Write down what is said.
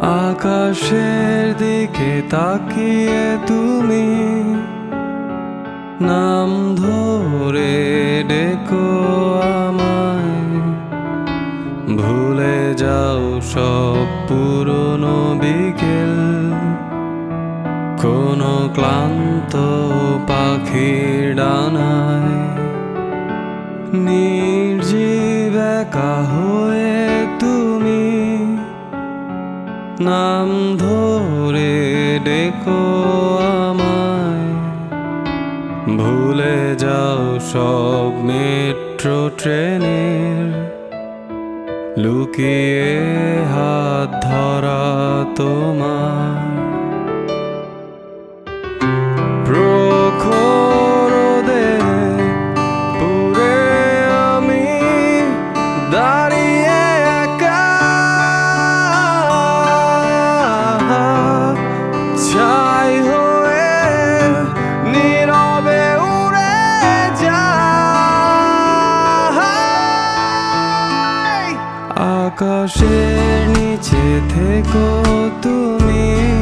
আকাশের দিকে তাকিয়ে তুমি নাম ধরে ডেকো আমায়। ভুলে যাও সব পুরনো বিকেল। কোনো ক্লান্ত পাখির ডানায় নির্জীব একা হয়ে নাম ধরে ডেকো আমায়। ভুলে যাও সব মেট্রো ট্রেনের। লুকিয়ে হাত ধরা তোমার। আকাশের নিচে থেকো তুমি।